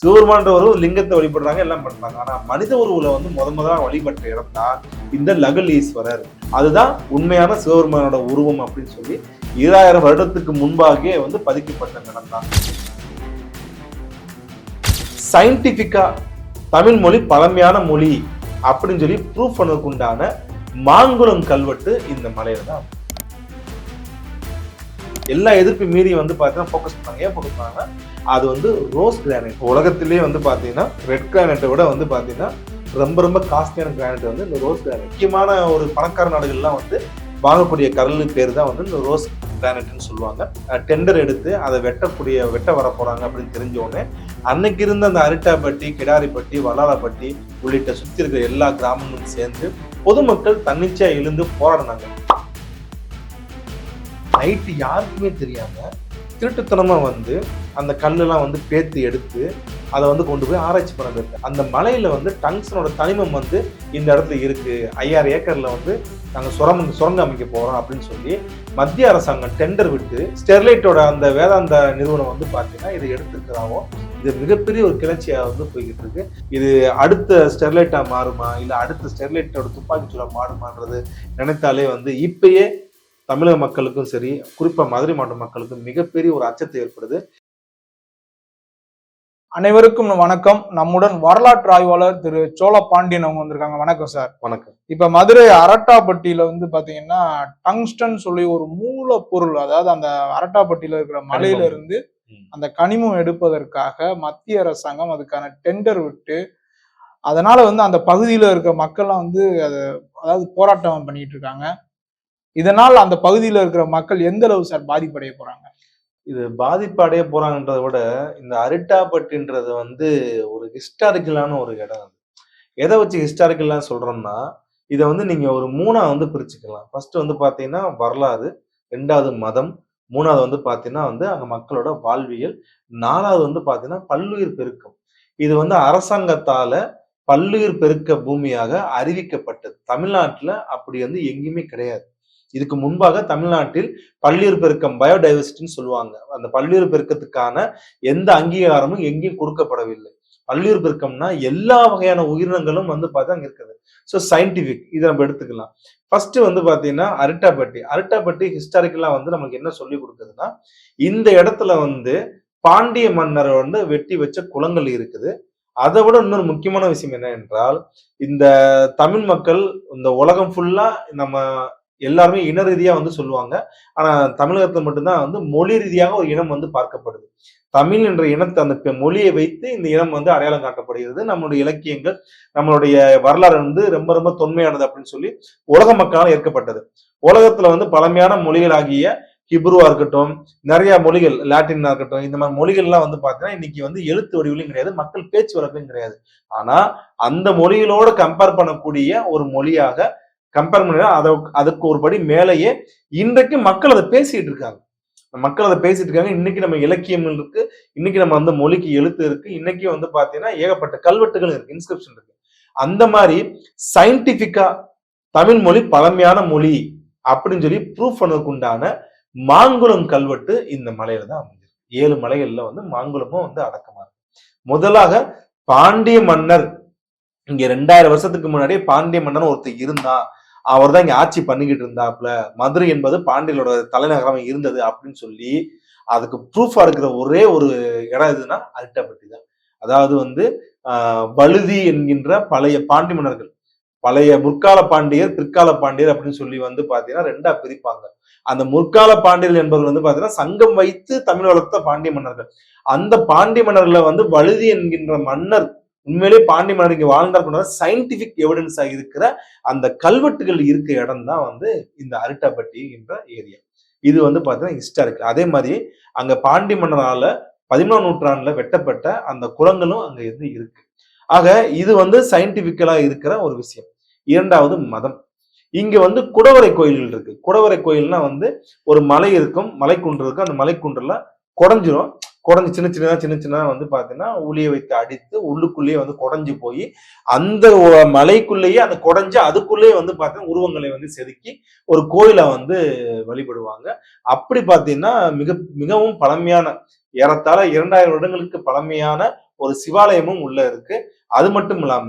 சிவபெருமான்ற ஒரு லிங்கத்தை வழிபடுறாங்க எல்லாம் பண்றாங்க. ஆனா மனித உருவுல வந்து முத முதலா வழிபட்ட இடம் தான் இந்த லகலீஸ்வரர். அதுதான் உண்மையான சிவபெருமானோட உருவம் அப்படின்னு சொல்லி ஈராயிரம் வருடத்துக்கு முன்பாகவே வந்து பதிக்கப்பட்ட இடம் தான் சயின்டிபிக்கா தமிழ் மொழி பழமையான மொழி அப்படின்னு சொல்லி ப்ரூவ் பண்ணதுக்கு உண்டான மாங்குளம் கல்வெட்டு இந்த மலையில தான் எல்லா எதிர்ப்பு மீறி வந்து பார்த்தீங்கன்னா ஃபோக்கஸ் பண்ணாங்க ஏன் ஃபோக்கஸ் பண்ணாங்கன்னா அது வந்து ரோஸ் கிரானைட். உலகத்திலே வந்து பார்த்தீங்கன்னா ரெட் கிரானைட்டை விட வந்து பார்த்தீங்கன்னா ரொம்ப ரொம்ப காஸ்ட்லியான கிரானைட் வந்து இந்த ரோஸ் கிரானைட் முக்கியமான ஒரு பணக்கார நாடுகள்லாம் வந்து வாங்கக்கூடிய கடல் பேர் தான் வந்து இந்த ரோஸ் கிரானைட்னு சொல்லுவாங்க. டெண்டர் எடுத்து அதை வெட்டக்கூடிய வெட்ட வர போகிறாங்க அப்படின்னு தெரிஞ்ச உடனே அன்னைக்கு இருந்த அந்த அரிட்டாப்பட்டி கிடாரிப்பட்டி வல்லாளப்பட்டி உள்ளிட்ட சுற்றி இருக்கிற எல்லா கிராமங்களும் சேர்ந்து பொதுமக்கள் தன்னிச்சையாக எழுந்து போராடினாங்க. நைட்டு யாருக்குமே தெரியாமல் திருட்டுத்தனமாக வந்து அந்த கல்லெல்லாம் வந்து பேத்து எடுத்து அதை வந்து கொண்டு போய் ஆராய்ச்சி பண்ணுறது அந்த மலையில் வந்து டங்ஸனோட தனிமம் வந்து இந்த இடத்துல இருக்குது ஐயாயிரம் ஏக்கரில் வந்து நாங்க சுரங்க சுரங்கம் அமைக்க போகிறோம் அப்படின்னு சொல்லி மத்திய அரசாங்கம் டெண்டர் விட்டு ஸ்டெர்லைட்டோட அந்த வேதாந்த நிறுவனம் வந்து பார்த்தீங்கன்னா இதை எடுத்துக்கிறாவோ இது மிகப்பெரிய ஒரு கிளர்ச்சியாக வந்து போய்கிட்டு இருக்கு. இது அடுத்த ஸ்டெர்லைட்டாக மாறுமா? இல்லை அடுத்த ஸ்டெர்லைட்டோட துப்பாக்கி சூழ மாறுமான்றது நினைத்தாலே வந்து இப்பயே தமிழக மக்களுக்கும் சரி குறிப்பா மதுரை மாவட்ட மக்களுக்கும் மிகப்பெரிய ஒரு அச்சத்தை ஏற்படுது. அனைவருக்கும் வணக்கம். நம்முடன் வரலாற்று ஆய்வாளர் திரு சோழ பாண்டியன் அவங்க வந்திருக்காங்க. வணக்கம் சார். வணக்கம். இப்ப மதுரை அரட்டாப்பட்டியில வந்து பாத்தீங்கன்னா டங்ஸ்டன் சொல்லி ஒரு மூலப்பொருள் அதாவது அந்த அரட்டாப்பட்டியில இருக்கிற மலையில. இருந்து. அந்த கனிமம் எடுப்பதற்காக மத்திய அரசாங்கம் அதுக்கான டெண்டர் விட்டு அதனால வந்து அந்த பகுதியில இருக்க மக்கள்லாம் வந்து அது அதாவது போராட்டம் பண்ணிட்டு இருக்காங்க. இதனால் அந்த பகுதியில இருக்கிற மக்கள் எந்த அளவு சார் பாதிப்படைய போறாங்க? இது பாதிப்பு அடைய போறாங்கன்றத விட இந்த அரிட்டாப்பட்டின்றது வந்து ஒரு ஹிஸ்டாரிக்கலான ஒரு இடம் அது. எதை வச்சு ஹிஸ்டாரிக்கல்லாம் சொல்றோம்னா இதை வந்து நீங்க ஒரு மூணா வந்து பிரிச்சுக்கலாம். ஃபர்ஸ்ட் வந்து பாத்தீங்கன்னா வரலாறு ரெண்டாவது மதம் மூணாவது வந்து பாத்தீங்கன்னா வந்து அங்க மக்களோட வாழ்வியல் நாலாவது வந்து பாத்தீங்கன்னா பல்லுயிர் பெருக்கம். இது வந்து அரசாங்கத்தால பல்லுயிர் பெருக்க பூமியாக அறிவிக்கப்பட்டது. தமிழ்நாட்டுல அப்படி வந்து எங்கேயுமே கிடையாது. இதுக்கு முன்பாக தமிழ்நாட்டில் பல்லுயிர் பெருக்கம் பயோடைவர்சிட்டின்னு சொல்லுவாங்க. அந்த பல்லுயிர் பெருக்கத்துக்கான எந்த அங்கீகாரமும் எங்கேயும் கொடுக்கப்படவில்லை. பல்லுயிர் பெருக்கம்னா எல்லா வகையான உயிரினங்களும் வந்து பார்த்தா அங்கே இருக்குது. ஸோ சயின்டிஃபிக் இதை நம்ம எடுத்துக்கலாம். ஃபர்ஸ்ட் வந்து பார்த்தீங்கன்னா அரட்டாப்பட்டி அரட்டாப்பட்டி ஹிஸ்டாரிக்கலாக வந்து நமக்கு என்ன சொல்லி கொடுக்குதுன்னா இந்த இடத்துல வந்து பாண்டிய மன்னர் வந்து வெட்டி வச்ச குளங்கள் இருக்குது. அதை விட இன்னொரு முக்கியமான விஷயம் என்ன என்றால் இந்த தமிழ் மக்கள் இந்த உலகம் ஃபுல்லா நம்ம எல்லாருமே இன ரீதியாக வந்து சொல்லுவாங்க. ஆனால் தமிழகத்தில் மட்டும்தான் வந்து மொழி ரீதியாக ஒரு இனம் வந்து பார்க்கப்படுது. தமிழ் என்ற இனத்தை அந்த பெ- மொழியை வைத்து இந்த இனம் வந்து அடையாளம் காட்டப்படுகிறது. நம்மளுடைய இலக்கியங்கள் நம்மளுடைய வரலாறு வந்து ரொம்ப ரொம்ப தொன்மையானது அப்படின்னு சொல்லி உலக மக்களால் ஏற்கப்பட்டது. உலகத்துல வந்து பழமையான மொழிகளாகிய ஹிப்ருவா இருக்கட்டும் நிறைய மொழிகள் லாட்டினா இருக்கட்டும் இந்த மாதிரி மொழிகள்லாம் வந்து பார்த்தீங்கன்னா இன்னைக்கு வந்து எழுத்து வடிவிலும் கிடையாது மக்கள் பேச்சு வழக்கும் கிடையாது. ஆனா அந்த மொழிகளோட கம்பேர் பண்ணக்கூடிய ஒரு மொழியாக கம்பேர் பண்ணி அதை அதுக்கு ஒரு படி மேலேயே இன்றைக்கு மக்கள் அதை பேசிட்டு இருக்காங்க. மக்கள் அதை பேசிட்டு இருக்காங்க. இன்னைக்கு நம்ம இலக்கியம் இருக்கு. இன்னைக்கு நம்ம வந்து மொழிக்கு எழுத்து இருக்கு. இன்னைக்கு வந்து பாத்தீங்கன்னா ஏகப்பட்ட கல்வெட்டுகள் இருக்கு இன்ஸ்கிரிப்ஷன் இருக்கு. அந்த மாதிரி சயின்டிபிக்கா தமிழ் மொழி பழமையான மொழி அப்படின்னு சொல்லி ப்ரூஃப் பண்ணதுக்கு உண்டான மாங்குளம் கல்வெட்டு இந்த மலையில தான் அமைஞ்சிருக்கு. ஏழு மலைகள்ல வந்து மாங்குளமும் வந்து அடக்கமா இருக்கு. முதலாக பாண்டிய மன்னர் இங்க ரெண்டாயிரம் வருஷத்துக்கு முன்னாடியே பாண்டிய மன்னன் ஒருத்தர் இருந்தான். அவர் தான் இங்க ஆட்சி பண்ணிக்கிட்டு இருந்தாப்ல மதுரை என்பது பாண்டியலோட தலைநகரம் இருந்தது அப்படின்னு சொல்லி அதுக்கு ப்ரூஃபா இருக்கிற ஒரே ஒரு இடம் எதுன்னா அரிட்டாப்பட்டி தான். அதாவது வந்து ஆஹ், வழுதி என்கின்ற பழைய பாண்டி மன்னர்கள். பழைய முற்கால பாண்டியர் பிற்கால பாண்டியர் அப்படின்னு சொல்லி வந்து பாத்தீங்கன்னா ரெண்டா பிரிப்பாங்க. அந்த முற்கால பாண்டியர்கள் என்பவர்கள் வந்து பாத்தீங்கன்னா சங்கம் வைத்து தமிழ் வளர்த்த பாண்டிய மன்னர்கள். அந்த பாண்டிய மன்னர்களை வந்து வழுதி என்கின்ற மன்னர் உண்மையிலே பாண்டி மன்னர் இங்க வாழ்ந்தார் சயின்டிபிக் எவிடன்ஸாக இருக்கிற அந்த கல்வெட்டுகள் இருக்க இடம் தான் வந்து இந்த அரிட்டாப்பட்டி என்ற ஏரியா இது வந்து பார்த்தீங்கன்னா ஹிஸ்டாரிக்கல் அதே மாதிரி அங்க பாண்டி மன்னரால பதிமூணாம் நூற்றாண்டுல வெட்டப்பட்ட அந்த குளங்களும் அங்க இருந்து இருக்கு. ஆக இது வந்து சயின்டிபிக்கலா இருக்கிற ஒரு விஷயம். இரண்டாவது மதம். இங்க வந்து குடவரை கோயில்கள் இருக்கு. குடவரை கோயில்னா வந்து ஒரு மலை இருக்கும் மலைக்குன்று இருக்கும். அந்த மலைக்குன்றுல குடஞ்சிரும். குடஞ்சு சின்ன சின்னதாக சின்ன சின்னதாக வந்து பார்த்தீங்கன்னா உளியை வைத்து அடித்து உள்ளுக்குள்ளேயே வந்து குடஞ்சு போய் அந்த மலைக்குள்ளேயே அந்த குறைஞ்சி அதுக்குள்ளேயே வந்து பார்த்தீங்கன்னா உருவங்களை வந்து செதுக்கி ஒரு கோயிலை வந்து வழிபடுவாங்க. அப்படி பார்த்தீங்கன்னா மிக மிகவும் பழமையான ஏறத்தாழ இரண்டாயிரம் வருடங்களுக்கு பழமையான ஒரு சிவாலயமும் உள்ள இருக்கு. அது மட்டும் இல்லாம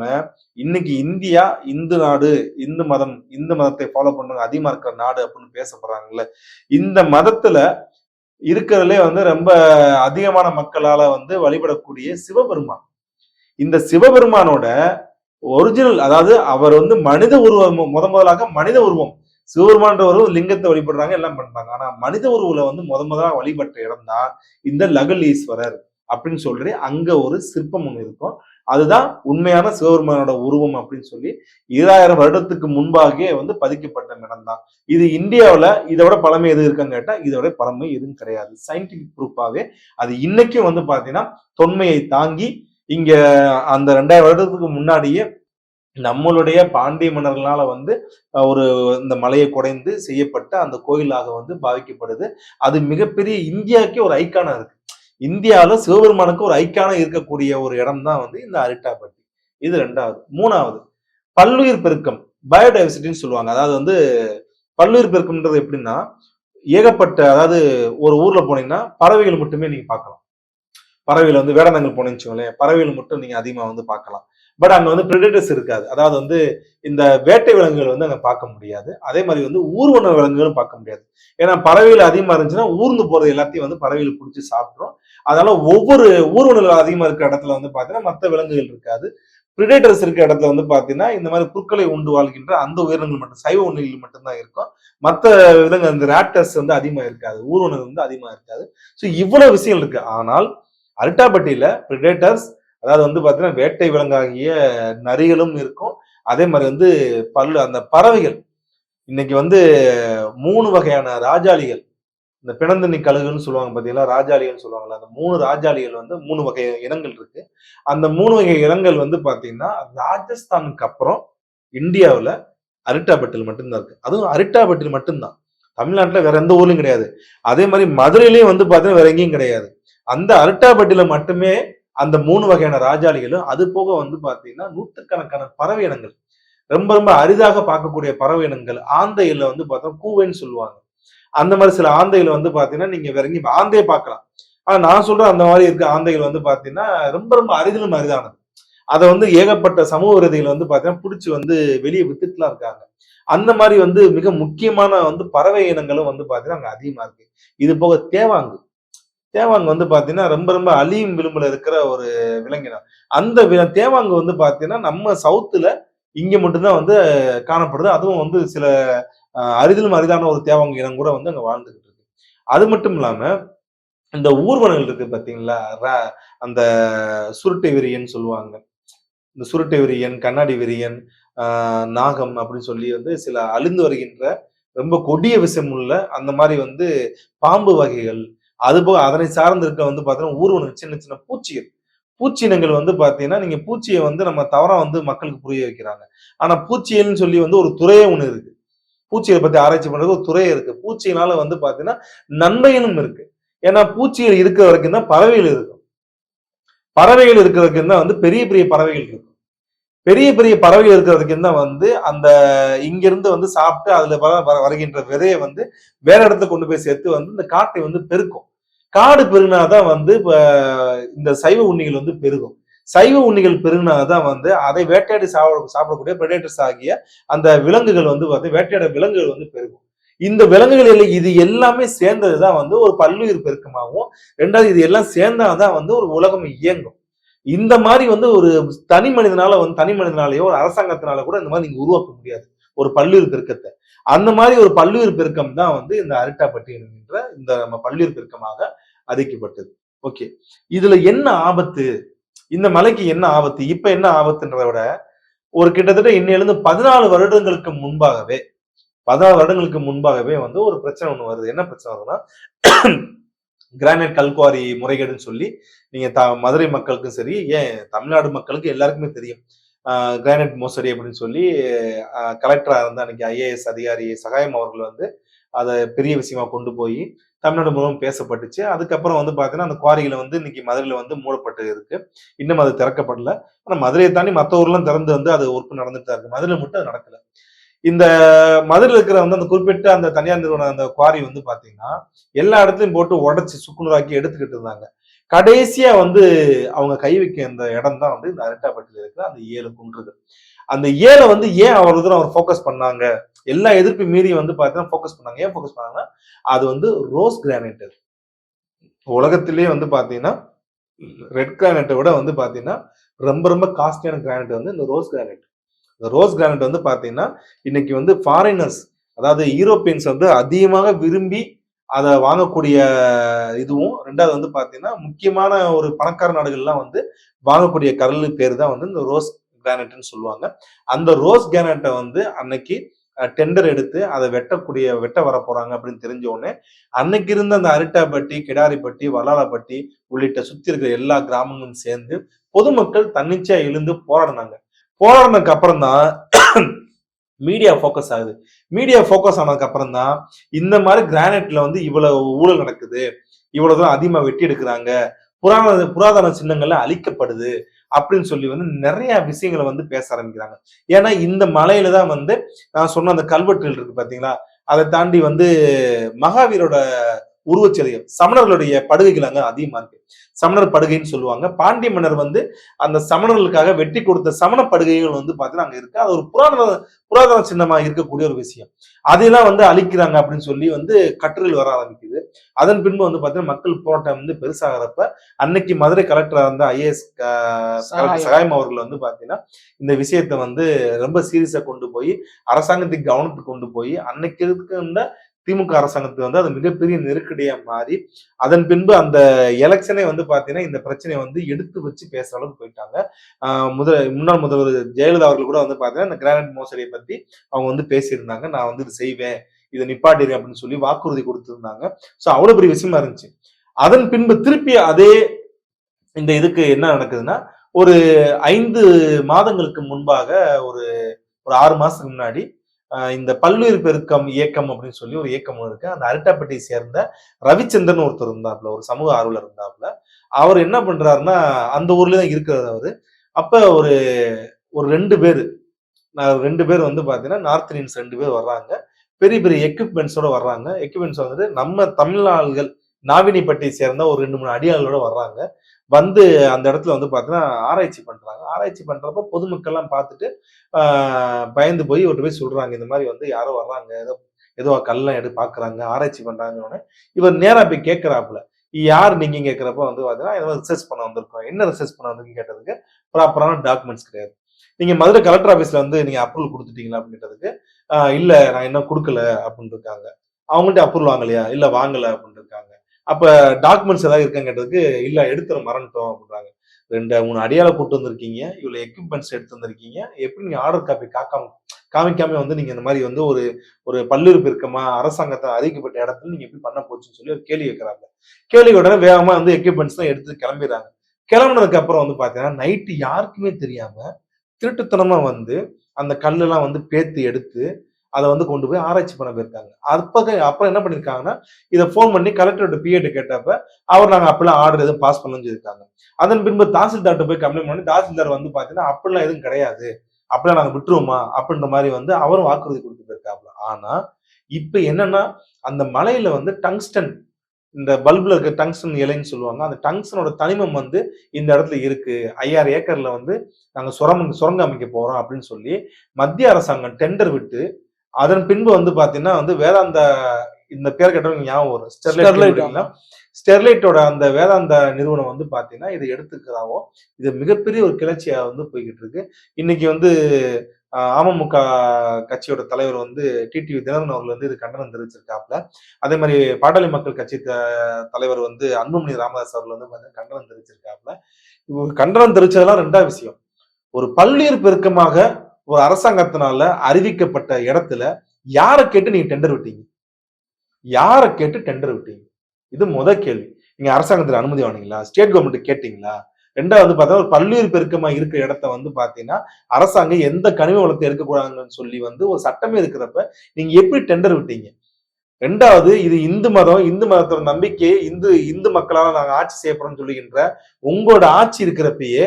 இன்னைக்கு இந்தியா இந்து நாடு இந்து மதம் இந்து மதத்தை ஃபாலோ பண்ணுங்க அதிகமா இருக்கிற நாடு அப்படின்னு பேசப்படுறாங்கல்ல இந்த மதத்துல இருக்கிறதுலே வந்து ரொம்ப அதிகமான மக்களால வந்து வழிபடக்கூடிய சிவபெருமான். இந்த சிவபெருமானோட ஒரிஜினல் அதாவது அவர் வந்து மனித உருவம் முத முதலாக மனித உருவம் சிவபெருமான்ற ஒரு லிங்கத்தை வழிபடுறாங்க எல்லாம் பண்றாங்க. ஆனா மனித உருவுல வந்து முத முதலா வழிபட்ட இடம் தான் இந்த லகலீஸ்வரர் அப்படின்னு சொல்றேன் அங்க ஒரு சிற்பம் ஒண்ணு இருக்கும். அதுதான் உண்மையான சிவபெருமானோட உருவம் அப்படின்னு சொல்லி ஈராயிரம் வருடத்துக்கு முன்பாகவே வந்து பதிக்கப்பட்ட இடம் தான் இது இந்தியாவுல இதை விட பழமை எது இருக்குன்னு கேட்டா இதை விட பழமை எதுவும் கிடையாது. சயின்டிபிக் ப்ரூஃபாகவே அது இன்னைக்கும் வந்து பாத்தீங்கன்னா தொன்மையை தாங்கி இங்க அந்த ரெண்டாயிரம் வருடத்துக்கு முன்னாடியே நம்மளுடைய பாண்டிய மன்னர்களால வந்து ஒரு இந்த மலையை குடைந்து செய்யப்பட்ட அந்த கோயிலாக வந்து பாவிக்கப்படுது. அது மிகப்பெரிய இந்தியாவுக்கே ஒரு ஐக்கானா இருக்கு. இந்தியாவில் சிவபெருமானுக்கு ஒரு ஐக்கானம் இருக்கக்கூடிய ஒரு இடம் தான் வந்து இந்த அரிட்டாப்பட்டி இது ரெண்டாவது. மூணாவது பல்லுயிர் பெருக்கம் பயோடைவர்சிட்டின்னு சொல்லுவாங்க. அதாவது வந்து பல்லுயிர் பெருக்கம்ன்றது எப்படின்னா ஏகப்பட்ட அதாவது ஒரு ஊர்ல போனீங்கன்னா பறவைகள் மட்டுமே நீங்க பார்க்கலாம். பறவைகள் வந்து வேடந்தாங்கல் போனீங்கன்னு வச்சுக்கோங்களேன் பறவைகள் மட்டும் நீங்க அதிகமா வந்து பார்க்கலாம். பட் அங்க வந்து பிரிடேட்டர்ஸ் இருக்காது. அதாவது வந்து இந்த வேட்டை விலங்குகள் வந்து அங்க பார்க்க முடியாது. அதே மாதிரி வந்து ஊர்வன விலங்குகளும் பார்க்க முடியாது. ஏன்னா பறவைகள் அதிகமா இருந்துச்சுன்னா ஊர்ந்து போறது எல்லாத்தையும் வந்து பறவைகள் பிடிச்சி சாப்பிட்ரும் அதனால ஒவ்வொரு ஊர்வனங்கள் அதிகமா இருக்கிற இடத்துல வந்து பாத்தீங்கன்னா மற்ற விலங்குகள் இருக்காது. பிரிடேட்டர்ஸ் இருக்கிற இடத்துல வந்து பாத்தீங்கன்னா இந்த மாதிரி புற்களை உண்டு வாழ்கின்ற அந்த உயிரினங்கள் மட்டும் சைவ உண்ணிகள் மட்டும்தான் இருக்கும். மற்ற விலங்கு அந்த ரேப்டர்ஸ் வந்து அதிகமா இருக்காது. ஊர்வனங்கள் வந்து அதிகமா இருக்காது. ஸோ இவ்வளவு விஷயங்கள் இருக்கு. ஆனால் அரிட்டாப்பட்டியில பிரிடேட்டர்ஸ் அதாவது வந்து பார்த்தீங்கன்னா வேட்டை விலங்காகிய நரிகளும் இருக்கும். அதே மாதிரி வந்து பல்லு அந்த பறவைகள். இன்னைக்கு வந்து மூணு வகையான ராஜாளிகள். இந்த பிணந்தண்ணி கழுகுன்னு சொல்லுவாங்க பார்த்தீங்களா ராஜாளிகள்னு சொல்லுவாங்கல்ல. அந்த மூணு ராஜாளிகள் வந்து மூணு வகை இனங்கள் இருக்கு. அந்த மூணு வகை இனங்கள் வந்து பார்த்தீங்கன்னா ராஜஸ்தானுக்கு அப்புறம் இந்தியாவில் அரிட்டாபட்டில் மட்டும்தான் இருக்கு. அதுவும் அரிட்டாபட்டில் மட்டும்தான். தமிழ்நாட்டில் வேற எந்த ஊர்லையும் கிடையாது. அதே மாதிரி மதுரையிலையும் வந்து பார்த்தீங்கன்னா வேற எங்கேயும் கிடையாது. அந்த அரிட்டாபட்டில மட்டுமே அந்த மூணு வகையான ராஜாளிகளும் அது போக வந்து பாத்தீங்கன்னா நூற்றுக்கணக்கான பறவை இனங்கள். ரொம்ப ரொம்ப அரிதாக பார்க்கக்கூடிய பறவை இனங்கள். ஆந்தையில வந்து பார்த்தா கூவைன்னு சொல்லுவாங்க. அந்த மாதிரி சில ஆந்தைகள் வந்து பாத்தீங்கன்னா நீங்க வேற எங்கேயும் ஆந்தையை பார்க்கலாம். ஆனா நான் சொல்ற அந்த மாதிரி இருக்க ஆந்தைகள் வந்து பாத்தீங்கன்னா ரொம்ப ரொம்ப அரிதிலும் அரிதானது. அதை வந்து ஏகப்பட்ட சமூக விரதிகள் வந்து பாத்தீங்கன்னா பிடிச்சி வந்து வெளியே வித்துட்டுலாம் இருக்காங்க. அந்த மாதிரி வந்து மிக முக்கியமான வந்து பறவை இனங்களும் வந்து பாத்தீங்கன்னா அங்க அதிகமா இருக்கு. இது போக தேவாங்கு. தேவாங்கு வந்து பாத்தீங்கன்னா ரொம்ப ரொம்ப அழியும் விளிம்புல இருக்கிற ஒரு விலங்கினம். அந்த வில தேவாங்கு வந்து பாத்தீங்கன்னா நம்ம சவுத்துல இங்க மட்டும்தான் வந்து காணப்படுது. அதுவும் வந்து சில அரிதிலும் அரிதான ஒரு தேவாங்கு இனம் கூட வந்து அங்க வாழ்ந்துகிட்டு இருக்கு. அது மட்டும் இல்லாம இந்த ஊர்வனங்கள் இருக்கு பாத்தீங்களா? ரா- அந்த சுருட்டை விரியன் சொல்லுவாங்க. இந்த சுருட்டை விரியன் கண்ணாடி விரியன் நாகம் அப்படின்னு சொல்லி வந்து சில அழிந்து வருகின்ற ரொம்ப கொடிய விஷயம் உள்ள அந்த மாதிரி வந்து பாம்பு வகைகள் அது போக அதனை சார்ந்து இருக்க வந்து பாத்தீங்கன்னா ஊர்வனங்கள் சின்ன சின்ன பூச்சிகள். பூச்சினங்கள் வந்து பாத்தீங்கன்னா நீங்க பூச்சியை வந்து நம்ம தவறா வந்து மக்களுக்கு புரிய வைக்கிறாங்க. ஆனா பூச்சியல்னு சொல்லி வந்து ஒரு துறையே ஒண்ணு இருக்கு. பூச்சியை பத்தி ஆராய்ச்சி பண்றது ஒரு துறையே இருக்கு. பூச்சியினால வந்து பாத்தீங்கன்னா நன்மையினும் இருக்கு. ஏன்னா பூச்சிகள் இருக்கிற வரைக்கும் தான் பறவைகள் இருக்கும். பறவைகள் இருக்கிற வரைக்கும் தான் வந்து பெரிய பெரிய பறவைகள் இருக்கும். பெரிய பெரிய பறவைகள் இருக்கிறதுக்கு தான் வந்து அந்த இங்கிருந்து வந்து சாப்பிட்டு அதுல வருகின்ற விதையை வந்து வேற இடத்துல கொண்டு போய் சேர்த்து வந்து இந்த காட்டை வந்து பெருக்கும். காடு பெருகினாதான் வந்து இப்போ இந்த சைவ உண்ணிகள் வந்து பெருகும். சைவ உண்ணிகள் பெருகினாதான் வந்து அதை வேட்டையாடி சாப்பிட சாப்பிடக்கூடிய பிரெடேட்டர்ஸ் ஆகிய அந்த விலங்குகள் வந்து வந்து வேட்டையாட விலங்குகள் வந்து பெருகும். இந்த விலங்குகள் இல்லை இது எல்லாமே சேர்ந்தது தான் வந்து ஒரு பல்லுயிர் பெருக்கமாகவும் ரெண்டாவது இது எல்லாம் சேர்ந்தாதான் வந்து ஒரு உலகம் இயங்கும். இந்த மாதிரி வந்து ஒரு தனி மனிதனால வந்து தனி மனிதனாலேயோ ஒரு அரசாங்கத்தினால கூட இந்த மாதிரி நீங்க உருவாக்க முடியாது. ஒரு பல்லுயிர் பெருக்கத்தை. அந்த மாதிரி ஒரு பல்லுயிர் பெருக்கம் தான் வந்து இந்த அரிட்டாப்பட்டி என்கின்ற இந்த நம்ம பல்லுயிர் பெருக்கமாக அதிக்கப்பட்டது ஓகே இதுல என்ன ஆபத்து? இந்த மலைக்கு என்ன ஆபத்து? இப்ப என்ன ஆபத்துன்றத விட ஒரு கிட்டத்தட்ட இன்னிலிருந்து பதினாலு வருடங்களுக்கு முன்பாகவே பதினாலு வருடங்களுக்கு முன்பாகவே வந்து ஒரு பிரச்சனை ஒண்ணு வருது. என்ன பிரச்சனை வருதுன்னா கிரானைட் கல்குவாரி முறைகேடுன்னு சொல்லி நீங்க த மதுரை மக்களுக்கும் சரி ஏன் தமிழ்நாடு மக்களுக்கு எல்லாருக்குமே தெரியும். கிரானைட் மோசடி அப்படின்னு சொல்லி கலெக்டராக இருந்த அன்னைக்கு ஐஏஎஸ் அதிகாரி சகாயம் அவர்கள் வந்து அதை பெரிய விஷயமா கொண்டு போய் தமிழ்நாடு முழுவதும் பேசப்பட்டுச்சு. அதுக்கப்புறம் வந்து பார்த்தீங்கன்னா அந்த குவாரிகளை வந்து இன்னைக்கு மதுரையில் வந்து மூடப்பட்டு இருக்கு. இன்னும் அது திறக்கப்படல. ஆனால் மதுரையை தாண்டி மற்ற ஊர்லாம் திறந்து வந்து அது ஒர்க் நடந்துட்டு தான் இருக்கு. மதுரையில் மட்டும் அது நடக்கல. இந்த மதுரையில் இருக்கிற வந்து அந்த குறிப்பிட்ட அந்த தனியார் நிறுவன அந்த குவாரி வந்து பார்த்தீங்கன்னா எல்லா இடத்துலையும் போட்டு உடச்சி சுக்குநூறாக்கி எடுத்துக்கிட்டு இருந்தாங்க. கடைசியா வந்து அவங்க கை வைக்க இந்த இடம் தான் வந்து இந்த அரட்டாப்பட்டியில் இருக்கிற அந்த ஏழு குன்றுகள். அந்த ஏழை வந்து ஏன் அவர் தூரம் அவர் ஃபோக்கஸ் பண்ணாங்க? எல்லா எதிர்ப்பு மீறி வந்து பார்த்தீங்கன்னா ஃபோக்கஸ் பண்ணாங்க. ஏன் ஃபோக்கஸ் பண்ணாங்கன்னா அது வந்து ரோஸ் கிரானைட் உலகத்திலேயே வந்து பார்த்தீங்கன்னா ரெட் கிரானைட்டை விட வந்து பார்த்தீங்கன்னா ரொம்ப ரொம்ப காஸ்ட்லியான கிரானைட் வந்து இந்த ரோஸ் கிரானைட் இந்த ரோஸ் கிரானைட் வந்து பார்த்தீங்கன்னா இன்னைக்கு வந்து ஃபாரினர்ஸ் அதாவது யூரோப்பியன்ஸ் வந்து அதிகமாக விரும்பி அதை வாங்கக்கூடிய இதுவும் ரெண்டாவது வந்து பார்த்தீங்கன்னா முக்கியமான ஒரு பணக்கார நாடுகள்லாம் வந்து வாங்கக்கூடிய கல் பேர் தான் வந்து இந்த ரோஸ் கிரானைட்னு சொல்லுவாங்க. அந்த ரோஸ் கிரானைட்டை வந்து அன்னைக்கு டெண்டர் எடுத்து அதை வெட்டக்கூடிய வெட்ட வர போறாங்க அப்படின்னு தெரிஞ்ச உடனே அன்னைக்கு இருந்த அந்த அரிட்டாப்பட்டி கிடாரிப்பட்டி வலாலப்பட்டி உள்ளிட்ட சுத்தி இருக்கிற எல்லா கிராமங்களும் சேர்ந்து பொதுமக்கள் தன்னிச்சையா எழுந்து போராடினாங்க. போராடினதுக்கு அப்புறம் தான் மீடியா ஃபோக்கஸ் ஆகுது. மீடியா ஃபோக்கஸ் ஆனதுக்கு அப்புறம் தான் இந்த மாதிரி கிரானைட்ல வந்து இவ்வளவு ஊழல் நடக்குது. இவ்வளவு தூரம் அதிகமா வெட்டி எடுக்கிறாங்க. புராண புராதன சின்னங்கள்ல அழிக்கப்படுது. அப்படின்னு சொல்லி வந்து நிறைய விஷயங்களை வந்து பேச ஆரம்பிக்கிறாங்க. ஏன்னா இந்த மலையில தான் வந்து நான் சொன்ன அந்த கல்வெட்டுகள் இருக்கு பாத்தீங்களா? அதை தாண்டி வந்து மகாவீரோட உருவச்சரியம் சமணர்களுடைய படுகைகள் அங்க அதிகமா இருக்கு. சமணர் படுகைன்னு சொல்லுவாங்க. பாண்டிய மன்னர் வந்து அந்த சமணர்களுக்காக வெட்டி கொடுத்த சமண படுகைகள் வந்து பாத்தீங்கன்னா அங்க இருக்கு. அது ஒரு புராண புராதன சின்னமா இருக்கக்கூடிய ஒரு விஷயம். அதெல்லாம் வந்து அழிக்கிறாங்க அப்படின்னு சொல்லி வந்து கட்டுரைகள் வர ஆரம்பிக்குது. அதன் பின்பு வந்து பாத்தீங்கன்னா மக்கள் போராட்டம் வந்து பெருசாகிறப்ப அன்னைக்கு மதுரை கலெக்டரா இருந்த ஐஏஎஸ் சகாயம். அவர்கள் வந்து பாத்தீங்கன்னா இந்த விஷயத்தை வந்து ரொம்ப சீரியஸா கொண்டு போய் அரசாங்கத்துக்கு கவனத்துக்கு கொண்டு போய் அன்னைக்கு இருந்த திமுக அரசாங்கத்துக்கு வந்து அது மிகப்பெரிய நெருக்கடியா மாறி அதன் பின்பு அந்த எலெக்ஷனே வந்து பாத்தீங்கன்னா இந்த பிரச்சனையை வந்து எடுத்து வச்சு பேசுற அளவுக்கு போயிட்டாங்க. முதல் முன்னாள் முதல்வர் ஜெயலலிதா அவர்கள் கூட வந்து பாத்தீங்கன்னா இந்த கிரானைட் மோசடியை பத்தி அவங்க வந்து பேசியிருந்தாங்க. நான் வந்து இது செய்வேன் இதை நிப்பாட்டிடுறேன் அப்படின்னு சொல்லி வாக்குறுதி கொடுத்திருந்தாங்க. ஸோ அவ்வளோ பெரிய விஷயமா இருந்துச்சு. அதன் பின்பு திருப்பி அதே இந்த இதுக்கு என்ன நடக்குதுன்னா ஒரு ஐந்து மாதங்களுக்கு முன்பாக ஒரு ஒரு ஆறு மாசத்துக்கு முன்னாடி இந்த பல்லுயிர் பெருக்கம் இயக்கம் அப்படின்னு சொல்லி ஒரு இயக்கம் இருக்கு. அந்த அரட்டாப்பட்டியை சேர்ந்த ரவிச்சந்திரன் ஒருத்தர் இருந்தாப்ல ஒரு சமூக ஆர்வலர் இருந்தாப்ல அவர் என்ன பண்றாருன்னா அந்த ஊர்ல தான் இருக்கிறது அவரு. அப்ப ஒரு ஒரு ரெண்டு பேர் ரெண்டு பேர் வந்து பாத்தீங்கன்னா நார்த் இந்தியன்ஸ் ரெண்டு பேர் வர்றாங்க. பெரிய பெரிய எக்யூப்மெண்ட்ஸோட வர்றாங்க. எக்யூப்மெண்ட்ஸ் வந்துட்டு நம்ம தமிழ்நாடுகள் நாவினிப்பட்டியை சேர்ந்த ஒரு ரெண்டு மூணு அடியாளோட வர்றாங்க. வந்து அந்த இடத்துல வந்து பார்த்தீங்கன்னா ஆராய்ச்சி பண்ணுறாங்க ஆராய்ச்சி பண்ணுறப்ப பொதுமக்கள்லாம் பார்த்துட்டு பயந்து போய் ஒரு போய் சொல்கிறாங்க இந்த மாதிரி வந்து யாரோ வர்றாங்க. ஏதோ ஏதோ கல்லாம் எடுத்து பார்க்குறாங்க ஆராய்ச்சி பண்ணுறாங்கன்னு இவர் நேராக போய் கேட்குறாப்புல யார் நீங்கள் கேட்குறப்ப வந்து பார்த்தீங்கன்னா இந்த ரிசர்ச் பண்ண வந்திருக்கோம். என்ன ரிசர்ச் பண்ண வந்து கேட்டதுக்கு ப்ராப்பரான டாக்குமெண்ட்ஸ் கிடையாது. நீங்கள் மதுரை கலெக்டர் ஆஃபீஸில் வந்து நீங்கள் அப்ரூவல் கொடுத்துட்டீங்களா? அப்படின்றதுக்கு இல்லை நான் இன்னும் கொடுக்கல. அப்படின்னு இருக்காங்க. அவங்கள்ட்ட அப்ரூவல் வாங்கலையா? இல்லை வாங்கலை அப்படின்னு இருக்காங்க. அப்ப டாக்குமெண்ட்ஸ் ஏதாவது இருக்கான்னு கேட்டதுக்கு இல்ல எடுத்துற மறந்துட்டோம் அப்படின்றாங்க. ரெண்டு மூணு அடியாள கூட்டு வந்திருக்கீங்க. இவ்வளவு எக்யூப்மெண்ட்ஸ் எடுத்து வந்திருக்கீங்க. எப்படி நீங்க ஆர்டர் காப்பி காக்காம காமிக்காம வந்து நீங்க இந்த மாதிரி வந்து ஒரு ஒரு பல்லுறு பெருக்கமா அரசாங்கத்தை அறிவிக்கப்பட்ட இடத்துல நீங்க எப்படி பண்ண போச்சுன்னு சொல்லி ஒரு கேள்வி வைக்கிறாங்க கேள்வி உடனே வேகமா வந்து எக்யூப்மெண்ட்ஸ் தான் எடுத்து கிளம்பிடுறாங்க. கிளம்புனதுக்கு அப்புறம் வந்து பாத்தீங்கன்னா நைட்டு யாருக்குமே தெரியாம திருட்டுத்தனமா வந்து அந்த கல்லெல்லாம் வந்து பேத்து எடுத்து அதை வந்து கொண்டு போய் ஆராய்ச்சி பண்ண போயிருக்காங்க. அப்ப அப்புறம் என்ன பண்ணியிருக்காங்கன்னா இதை ஃபோன் பண்ணி கலெக்டரோட பிஎட் கேட்டப்ப அவர் நாங்கள் அப்படிலாம் ஆர்டர் எதுவும் பாஸ் பண்ணணும்னு சொல்லியிருக்காங்க. அதன் பின்பு தாசில்தார்ட்ட போய் கம்ப்ளைண்ட் பண்ணி தாசில்தார் வந்து பார்த்தீங்கன்னா அப்படிலாம் எதுவும் கிடையாது. அப்படிலாம் நாங்கள் விட்டுருவோமா? அப்படின்ற மாதிரி வந்து அவரும் வாக்குறுதி கொடுத்து போயிருக்காப்ல ஆனால் இப்போ என்னன்னா அந்த மலையில வந்து டங்ஸ்டன் இந்த பல்பில் இருக்க டங்ஸ்டன் இலைன்னு சொல்லுவாங்க. அந்த டங்ஸ்டனோட தனிமம் வந்து இந்த இடத்துல இருக்கு. ஐயாயிரம் ஏக்கர்ல வந்து நாங்கள் சுரங்க சுரங்கம் அமைக்க போறோம் அப்படின்னு சொல்லி மத்திய அரசாங்கம் டெண்டர் விட்டு அதன் பின்பு வந்து பாத்தீங்கன்னா வந்து வேதாந்த இந்த பேர் கேட்டவங்க ஞாபகம் வரும். ஸ்டெர்லைட்? ஸ்டெர்லைட்டோட அந்த வேதாந்த நிறுவனம் வந்து பாத்தீங்கன்னா இதை எடுத்துக்கிறதாவும் இது மிகப்பெரிய ஒரு கிளர்ச்சியா வந்து போய்கிட்டு இருக்கு. இன்னைக்கு வந்து அமமுக கட்சியோட தலைவர் வந்து டிடிவி தினகரன் அவர்கள் வந்து இது கண்டனம் தெரிவிச்சிருக்காப்ல அதே மாதிரி பாட்டாளி மக்கள் கட்சி தலைவர் வந்து அன்புமணி ராமதாஸ் அவர்கள் வந்து பாத்தீங்கன்னா கண்டனம் தெரிவிச்சிருக்காப்ல கண்டனம் தெரிவிச்சதெல்லாம் ரெண்டாவது விஷயம். ஒரு பல்லுயிர் பெருக்கமாக ஒரு அரசாங்கத்தினால அறிவிக்கப்பட்ட இடத்துல யாரை கேட்டு நீங்க டெண்டர் விட்டீங்க? யாரை கேட்டு டெண்டர் விட்டீங்க? இது முத கேள்வி. நீங்க அரசாங்கத்துல அனுமதி வாங்கினீங்களா? ஸ்டேட் கவர்மெண்ட் கேட்டீங்களா? ரெண்டாவது பார்த்தா ஒரு பல்லுயிர் பெருக்கமா இருக்கிற இடத்த வந்து பாத்தீங்கன்னா அரசாங்கம் எந்த கனிம வளத்தை எடுக்கக்கூடாதுன்னு சொல்லி வந்து ஒரு சட்டமே இருக்கிறப்ப நீங்க எப்படி டெண்டர் விட்டீங்க? ரெண்டாவது இது இந்து மதம் இந்து மதத்தோட நம்பிக்கை இந்து இந்து மக்களால் நாங்கள் ஆட்சி செய்யப்படுறோம்னு சொல்லுகின்ற உங்களோட ஆட்சி இருக்கிறப்பயே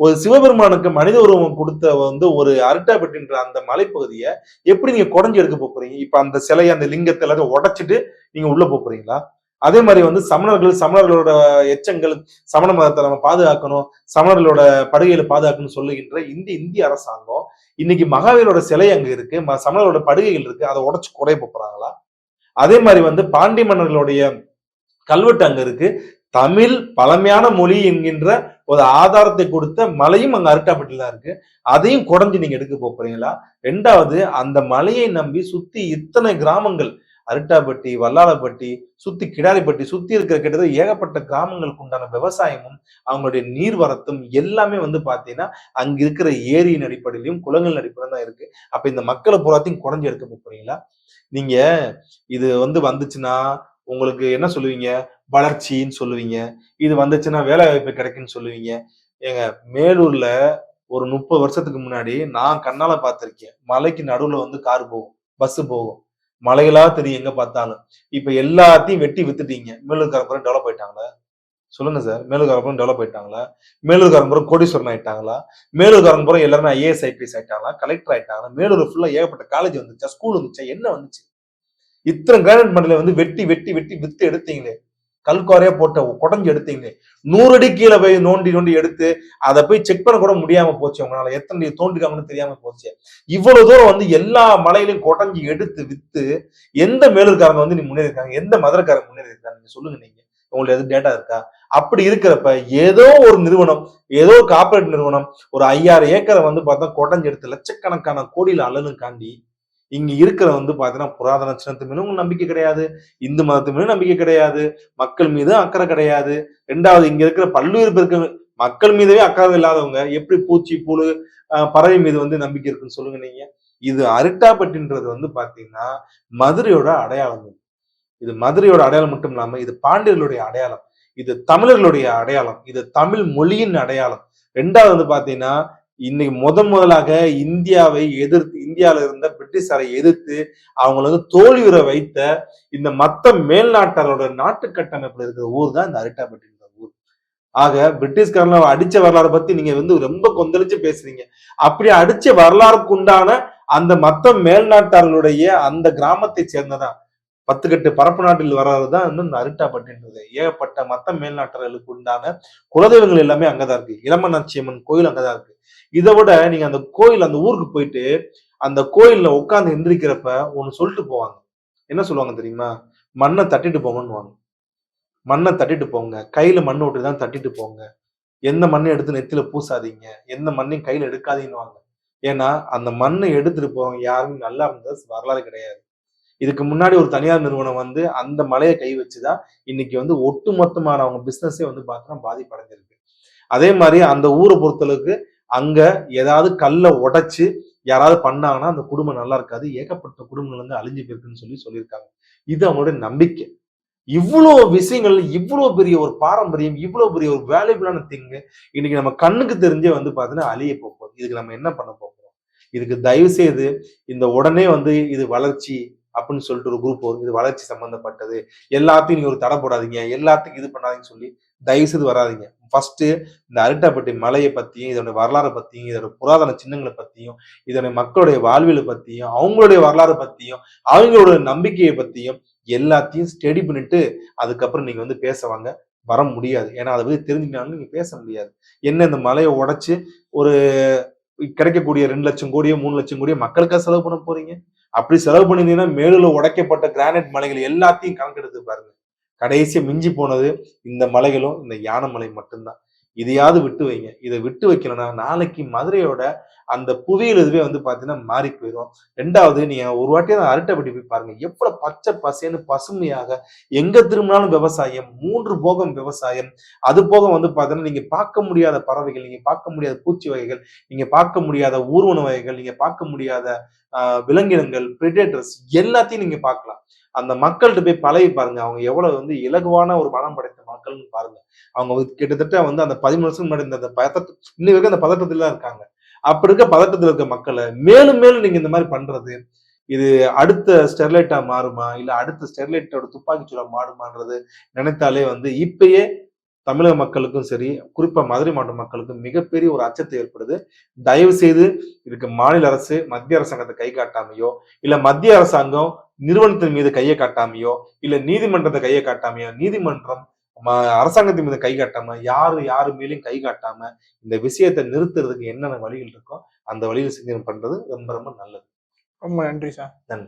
ஒரு சிவபெருமானுக்கு மனித உருவம் கொடுத்த வந்து ஒரு அரட்டாப்பட்டின்ற அந்த மலைப்பகுதியை எப்படி நீங்க குடஞ்சி எடுக்க போறீங்க? இப்ப அந்த சிலையை அந்த லிங்கத்தை எல்லாத்தையும் உடைச்சிட்டு நீங்க உள்ள போறீங்களா? அதே மாதிரி வந்து சமணர்கள் சமணர்களோட எச்சங்கள் சமண மதத்தை நம்ம பாதுகாக்கணும் சமணர்களோட படுகைகளை பாதுகாக்கணும்னு சொல்லுகின்ற இந்த இந்திய அரசாங்கம் இன்னைக்கு மகாவீரோட சிலை அங்க இருக்கு ம- சமணர்களோட படுகைகள் இருக்கு அதை உடச்சு குறைய போறாங்களா? அதே மாதிரி வந்து பாண்டி மன்னர்களுடைய கல்வெட்டு அங்க இருக்கு. தமிழ் பழமையான மொழி என்கின்ற ஒரு ஆதாரத்தை கொடுத்த மலையும் அங்க அருட்டாப்பட்டில இருக்கு. அதையும் குறைஞ்சி நீங்க எடுக்க போறீங்களா? ரெண்டாவது அந்த மலையை நம்பி சுத்தி இத்தனை கிராமங்கள் அருட்டாப்பட்டி வல்லாளப்பட்டி சுத்தி கிடாரிப்பட்டி சுத்தி இருக்கிற கிட்டத்தட்ட ஏகப்பட்ட கிராமங்களுக்கு உண்டான விவசாயமும் அவங்களுடைய நீர்வரத்தும் எல்லாமே வந்து பாத்தீங்கன்னா அங்க இருக்கிற ஏரியின் அடிப்படையிலும் குளங்களின் அடிப்படையில் தான் இருக்கு. அப்ப இந்த மக்களை பூராத்தையும் குறைஞ்சி எடுக்க போறீங்களா? நீங்க இது வந்து வந்துச்சுன்னா உங்களுக்கு என்ன சொல்லுவீங்க? வளர்ச்சின்னு சொல்லுவீங்க. இது வந்துச்சுன்னா வேலை வாய்ப்பு கிடைக்குன்னு சொல்லுவீங்க. ஏங்க மேலூர்ல ஒரு முப்பது வருஷத்துக்கு முன்னாடி நான் கண்ணால பார்த்திருக்கேன். மலைக்கு நடுவுல வந்து கார் போகும். பஸ் போகும். மலைகளா தெரியும் எங்க பார்த்தாலும். இப்ப எல்லாத்தையும் வெட்டி வித்துட்டீங்க. மேலூர் காரப்புறம் டெவலப் ஆயிட்டாங்களே? சொல்லுங்க சார். மேலூர்காரங்கபுரம் டெவலப் ஆயிட்டாங்களா? மேலூர்காரங்கபுரம் கோடீஸ்வரன் ஆயிட்டாங்களா? மேலூர்காரங்கபுரம் எல்லாருமே ஐஏஎஸ் ஐபிஎஸ் ஆயிட்டாங்களா? கலெக்டர் ஆயிட்டாங்களா? மேலூர் ஃபுல்லா ஏகப்பட்ட காலேஜ் வந்துச்சா? ஸ்கூல் வந்துச்சா? என்ன வந்துச்சு? இத்தனை கிரானைட் மண்டல வந்து வெட்டி வெட்டி வெட்டி வித்து எடுத்தீங்களே. கல்குவாரியா போட்ட குடஞ்சு எடுத்தீங்களே. நூறு அடி கீழே போய் நோண்டி நோண்டி எடுத்து அதை போய் செக் பண்ண கூட முடியாம போச்சு உங்களால. எத்தனை தோண்டிக்காங்கன்னு தெரியாம போச்சு. இவ்வளவு தூரம் வந்து எல்லா மலையிலையும் குடஞ்சி எடுத்து வித்து எந்த மேலூர்காரங்க வந்து நீ முன்னேறிருக்காங்க எந்த மதுரைக்காரங்க முன்னேறி இருக்காங்க நீங்க சொல்லுங்க நீங்க. உங்களுக்கு எதுவும் டேட்டா இருக்கா? அப்படி இருக்கிறப்ப ஏதோ ஒரு நிறுவனம் ஏதோ ஒரு கார்பரேட் நிறுவனம் ஒரு ஐயாயிரம் ஏக்கரை வந்து பார்த்தா குடஞ்சு எடுத்து லட்சக்கணக்கான கோடியில் அலனுக்காண்டி இங்க இருக்கிற வந்து பாத்தீங்கன்னா புராதன சின்னத்து மீது நம்பிக்கை கிடையாது இந்து மதத்து மீது நம்பிக்கை கிடையாது மக்கள் மீது அக்கறை கிடையாது. ரெண்டாவது இங்க இருக்கிற பல்வேறு பேருக்கு மக்கள் மீதவே அக்கறை இல்லாதவங்க எப்படி பூச்சி புழு பறவை மீது வந்து நம்பிக்கை இருக்குன்னு சொல்லுங்க நீங்க. இது அரிட்டாப்பட்டின்றது வந்து பாத்தீங்கன்னா மதுரையோட அடையாளம் இது. இது மதுரையோட அடையாளம் மட்டும் இல்லாம இது பாண்டியர்களுடைய அடையாளம். இது தமிழர்களுடைய அடையாளம். இது தமிழ் மொழியின் அடையாளம். ரெண்டாவது வந்து பாத்தீங்கன்னா இன்னைக்கு முதன் முதலாக இந்தியாவை எதிர்த்து இந்தியாவில இருந்த பிரிட்டிஷாரை எதிர்த்து அவங்களை வந்து தோல்வியுற வைத்த இந்த மத்த மேல்நாட்டாரோட நாட்டு கட்டமைப்புல இருக்கிற ஊர் தான் இந்த அரிட்டாப்பட்டின்ற ஊர். ஆக பிரிட்டிஷ்காரன அடிச்ச வரலாறு பத்தி நீங்க வந்து ரொம்ப கொந்தளிச்சு பேசுறீங்க. அப்படி அடிச்ச வரலாறுக்கு உண்டான அந்த மத்த மேல்நாட்டார்களுடைய அந்த கிராமத்தை சேர்ந்ததான் பத்து கட்டு பரப்பு நாட்டில் வர்றது தான் வந்து இந்த அரிட்டாப்பட்டின்றது. ஏகப்பட்ட மத்த மேல்நாட்டர்களுக்கு உண்டான குலதெய்வங்கள் எல்லாமே அங்கதான் இருக்கு. இளமநாச்சியம்மன் கோயில் அங்கதான் இருக்கு. இதை விட நீங்க அந்த கோயில் அந்த ஊருக்கு போயிட்டு அந்த கோயில்ல உட்காந்து எந்திரிக்கிறப்ப ஒன்னு சொல்லிட்டு போவாங்க. என்ன சொல்லுவாங்க தெரியுமா? மண்ணை தட்டிட்டு போங்கன்னுவாங்க. மண்ணை தட்டிட்டு போங்க. கையில மண் விட்டு தான் தட்டிட்டு போங்க. எந்த மண்ணை எடுத்து நெத்தியில பூசாதீங்க. எந்த மண்ணையும் கையில எடுக்காதீங்கன்னு ஏன்னா அந்த மண்ணை எடுத்துட்டு போறவங்க யாருமே நல்லா இருந்தது வரலாறு கிடையாது. இதுக்கு முன்னாடி ஒரு தனியார் நிறுவனம் வந்து அந்த மலையை கை வச்சுதான் இன்னைக்கு வந்து ஒட்டுமொத்தமான அவங்க பிசினஸே வந்து பார்த்தோம்னா பாதிப்படைஞ்சிருக்கு. அதே மாதிரி அந்த ஊரை பொறுத்தளவுக்கு அங்க ஏதாவது கல்லை உடைச்சு யாராவது பண்ணாங்கன்னா அந்த குடும்பம் நல்லா இருக்காது. ஏகப்பட்ட குடும்பங்கள் வந்து அழிஞ்சு போயிருக்குன்னு சொல்லி சொல்லியிருக்காங்க. இது அவங்களுடைய நம்பிக்கை. இவ்வளோ விஷயங்கள் இவ்வளோ பெரிய ஒரு பாரம்பரியம் இவ்வளோ பெரிய ஒரு வேல்யூபிளான திங்கு இன்னைக்கு நம்ம கண்ணுக்கு தெரிஞ்சே வந்து பார்த்தீங்கன்னா அழிய போகுது. இதுக்கு நம்ம என்ன பண்ண போகிறோம் இதுக்கு தயவு செய்து இந்த உடனே வந்து இது வளர்ச்சி அப்படின்னு சொல்லிட்டு ஒரு குரூப் வரும். இது வளர்ச்சி சம்பந்தப்பட்டது. எல்லாத்தையும் நீங்க ஒரு தடை போடாதீங்க. எல்லாத்துக்கும் இது பண்ணாதீங்கன்னு சொல்லி தயவு செய்து வராதீங்க. ஃபர்ஸ்ட் இந்த அரிட்டாப்பட்டி மலையை பத்தியும் இதோட வரலாறை பத்தியும் இதோட புராதன சின்னங்களை பத்தியும் இதோட மக்களுடைய வாழ்வியலை பத்தியும் அவங்களுடைய வரலாறு பத்தியும் அவங்களோட நம்பிக்கையை பத்தியும் எல்லாத்தையும் ஸ்டடி பண்ணிட்டு அதுக்கப்புறம் நீங்க வந்து பேச வாங்க. வர முடியாது. ஏன்னா அதை பத்தி தெரிஞ்சுக்கிட்டாலும் நீங்க பேச முடியாது. என்ன இந்த மலையை உடைச்சு ஒரு கிடைக்கக்கூடிய ரெண்டு லட்சம் கோடியோ மூணு லட்சம் கோடியோ மக்களுக்காக செலவு பண்ண போறீங்க? அப்படி செலவு பண்ணியிருந்தீங்கன்னா மேலுள்ள உடைக்கப்பட்ட கிரானைட் மலைகள் எல்லாத்தையும் கணக்கெடுத்து பாருங்க. கடைசியாக மிஞ்சி போனது இந்த மலைகளும் இந்த யானை மலை மட்டும்தான். இதையாவது விட்டு வைங்க. இதை விட்டு வைக்கலன்னா நாளைக்கு மதுரையோட அந்த புவியியல் இதுவே வந்து பார்த்தீங்கன்னா மாறி போயிடும் ரெண்டாவது நீங்க ஒரு வாட்டி அந்த அரட்டைப்பட்டி போய் பாருங்க. எவ்வளவு பச்சை பசேன்னு பசுமையாக எங்க திரும்பினாலும் விவசாயம் மூன்று போகம் விவசாயம். அது போக வந்து பாத்தீங்கன்னா நீங்க பார்க்க முடியாத பறவைகள் நீங்க பார்க்க முடியாத பூச்சி வகைகள் நீங்க பார்க்க முடியாத ஊர்வன வகைகள் நீங்க பார்க்க முடியாத ஆஹ், விலங்கினங்கள் பிரிடேட்டர்ஸ் எல்லாத்தையும் நீங்க பார்க்கலாம். அந்த மக்கள்கிட்ட போய் பழகி பாருங்க. அவங்க எவ்வளவு வந்து இலகுவான ஒரு மனம் படைத்த மக்கள்னு பாருங்க. அவங்க கிட்டத்தட்ட வந்து அந்த பதிமூணு வருஷம் முன்னாடி இந்த அந்த பதட்ட இன்னை வரைக்கும் அந்த பதட்டத்துல தான் இருக்காங்க. அப்படி இருக்க பதட்டத்தில் இருக்க மக்களை மேலும் மேலும் நீங்க இந்த மாதிரி பண்றது இது அடுத்த ஸ்டெர்லைட்டா மாறுமா இல்ல அடுத்த ஸ்டெர்லைட்டோட துப்பாக்கி சூடா மாறுமான்றது நினைத்தாலே வந்து இப்பயே தமிழக மக்களுக்கும் சரி குறிப்பா மதுரை மாவட்ட மக்களுக்கும் மிகப்பெரிய ஒரு அச்சத்தை ஏற்படுது. தயவு செய்து இதுக்கு மாநில அரசு மத்திய அரசாங்கத்தை கை காட்டாமையோ இல்ல மத்திய அரசாங்கம் நிறுவனத்தின் மீது கையை காட்டாமையோ இல்ல நீதிமன்றத்தை கையை காட்டாமையோ நீதிமன்றம் அரசாங்கத்தின் மீது கை காட்டாம யாரு யாரு மேலயும் கை காட்டாம இந்த விஷயத்தை நிறுத்துறதுக்கு என்னென்ன வழிகள் இருக்கோ அந்த வழியில் செஞ்சு பண்றது ரொம்ப ரொம்ப நல்லது. ரொம்ப நன்றி சார். நன்றி.